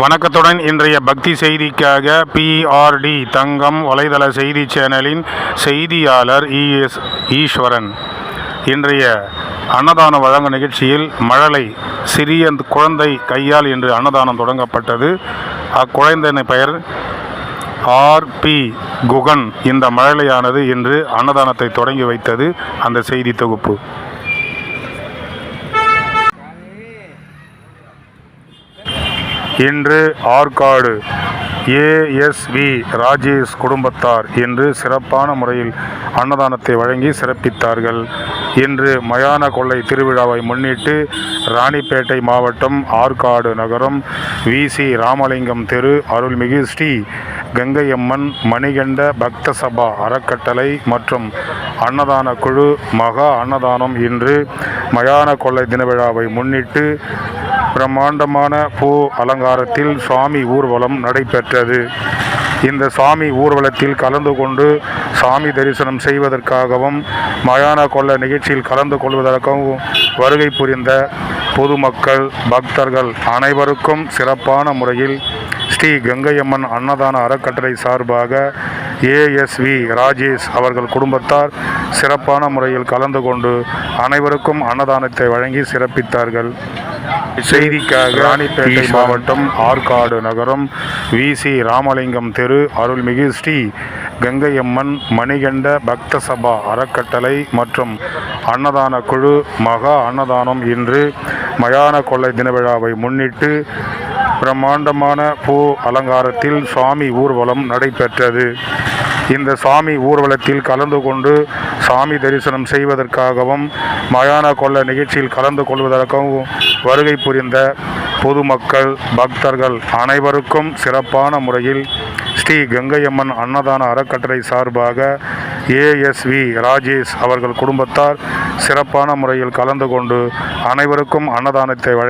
வணக்கத்துடன் இன்றைய பக்தி செய்திக்காக பிஆர்டி தங்கம் வலைதள செய்தி சேனலின் செய்தியாளர் இஎஸ் ஈஸ்வரன். இன்றைய அன்னதான வழங்கும் நிகழ்ச்சியில் மழலை சிறிய குழந்தை கையால் இன்று அன்னதானம் தொடங்கப்பட்டது. அக்குழந்தையின் பெயர் ஆர்பி குகன். இந்த மழலையானது இன்று அன்னதானத்தை தொடங்கி வைத்தது. அந்த செய்தி தொகுப்பு. இன்று ஆற்காடு ஏஎஸ்வி ராஜேஷ் குடும்பத்தார் இன்று சிறப்பான முறையில் அன்னதானத்தை வழங்கி சிறப்பித்தார்கள். இன்று மயான கொள்ளை திருவிழாவை முன்னிட்டு ராணிப்பேட்டை மாவட்டம் ஆற்காடு நகரம் விசி ராமலிங்கம் தெரு அருள்மிகு ஸ்ரீ கங்கையம்மன் மணிகண்ட பக்த சபா அறக்கட்டளை மற்றும் அன்னதான குழு மகா அன்னதானம் இன்று மயான கொள்ளை தினவிழாவை முன்னிட்டு பிரம்மாண்டமான பூ அலங்காரத்தில் சுவாமி ஊர்வலம் நடைபெற்றது. இந்த சாமி ஊர்வலத்தில் கலந்து கொண்டு சாமி தரிசனம் செய்வதற்காகவும் மயான கொள்ள நிகழ்ச்சியில் கலந்து கொள்வதற்காகவும் வருகை புரிந்த பொதுமக்கள் பக்தர்கள் அனைவருக்கும் சிறப்பான முறையில் ஸ்ரீ கங்கையம்மன் அன்னதான அறக்கட்டளை சார்பாக ஏஎஸ்வி ராஜேஷ் அவர்கள் குடும்பத்தார் சிறப்பான முறையில் கலந்து கொண்டு அனைவருக்கும் அன்னதானத்தை வழங்கி சிறப்பித்தார்கள். செய்திக்காக ராணிப்பேட்டை மாவட்டம் ஆற்காடு நகரம் விசி ராமலிங்கம் தெரு அருள்மிகு ஸ்ரீ கங்கையம்மன் மணிகண்ட பக்த சபா அறக்கட்டளை மற்றும் அன்னதான குழு மகா அன்னதானம் இன்று மயான கொள்ளை தின விழாவை முன்னிட்டு பிரம்மாண்டமான பூ அலங்காரத்தில் சுவாமி ஊர்வலம் நடைபெற்றது. இந்த சாமி ஊர்வலத்தில் கலந்து கொண்டு சாமி தரிசனம் செய்வதற்காகவும் மயான கொள்ள நிகழ்ச்சியில் கலந்து கொள்வதற்காகவும் வருகை புரிந்த பொதுமக்கள் பக்தர்கள் அனைவருக்கும் சிறப்பான முறையில் ஸ்ரீ கங்கையம்மன் அன்னதான அறக்கட்டளை சார்பாக ஏஎஸ்வி ராஜேஷ் அவர்கள் குடும்பத்தார் சிறப்பான முறையில் கலந்து கொண்டு அனைவருக்கும் அன்னதானத்தை வழங்கி